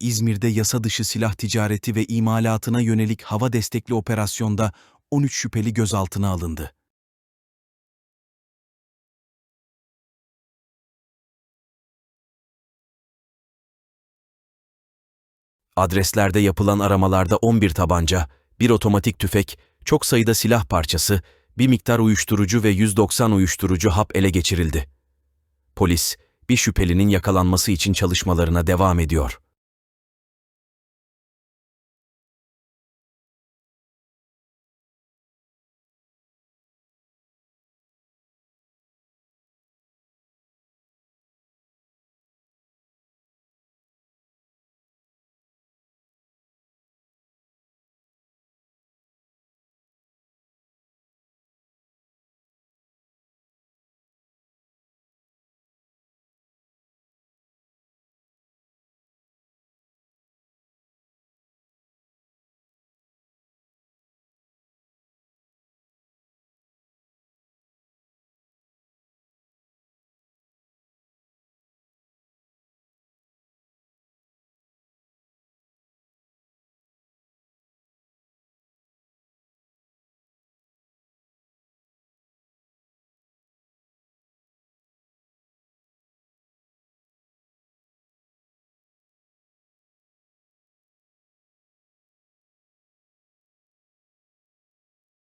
İzmir'de yasa dışı silah ticareti ve imalatına yönelik hava destekli operasyonda 13 şüpheli gözaltına alındı. Adreslerde yapılan aramalarda 11 tabanca, bir otomatik tüfek, çok sayıda silah parçası, bir miktar uyuşturucu ve 190 uyuşturucu hap ele geçirildi. Polis, bir şüphelinin yakalanması için çalışmalarına devam ediyor.